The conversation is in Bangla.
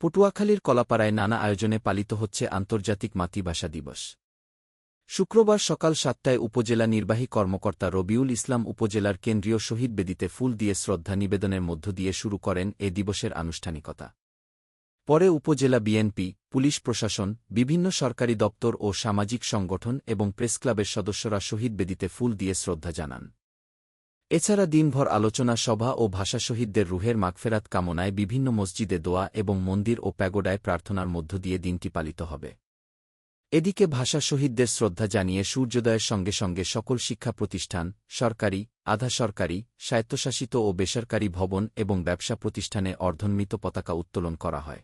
পটুয়াখালীর কলাপাড়ায় নানা আয়োজনে পালিত হচ্ছে আন্তর্জাতিক মাতৃভাষা দিবস। শুক্রবার সকাল সাতটায় উপজেলা নির্বাহী কর্মকর্তা রবিউল ইসলাম উপজেলার কেন্দ্রীয় শহীদ বেদিতে ফুল দিয়ে শ্রদ্ধা নিবেদনের মধ্য দিয়ে শুরু করেন এ দিবসের আনুষ্ঠানিকতা। পরে উপজেলা বিএনপি, পুলিশ প্রশাসন, বিভিন্ন সরকারি দপ্তর ও সামাজিক সংগঠন এবং প্রেসক্লাবের সদস্যরা শহীদ বেদিতে ফুল দিয়ে শ্রদ্ধা জানান। এছাড়া দিনভর আলোচনা সভা ও ভাষা শহীদদের রুহের মাগফেরাত কামনায় বিভিন্ন মসজিদে দোয়া এবং মন্দির ও প্যাগোডায় প্রার্থনার মধ্য দিয়ে দিনটি পালিত হবে। এদিকে ভাষা শহীদদের শ্রদ্ধা জানিয়ে সূর্যোদয়ের সঙ্গে সঙ্গে সকল শিক্ষা প্রতিষ্ঠান, সরকারি, আধা সরকারি, স্বায়ত্তশাসিত ও বেসরকারি ভবন এবং ব্যবসা প্রতিষ্ঠানে অর্ধন্মিত পতাকা উত্তোলন করা হয়।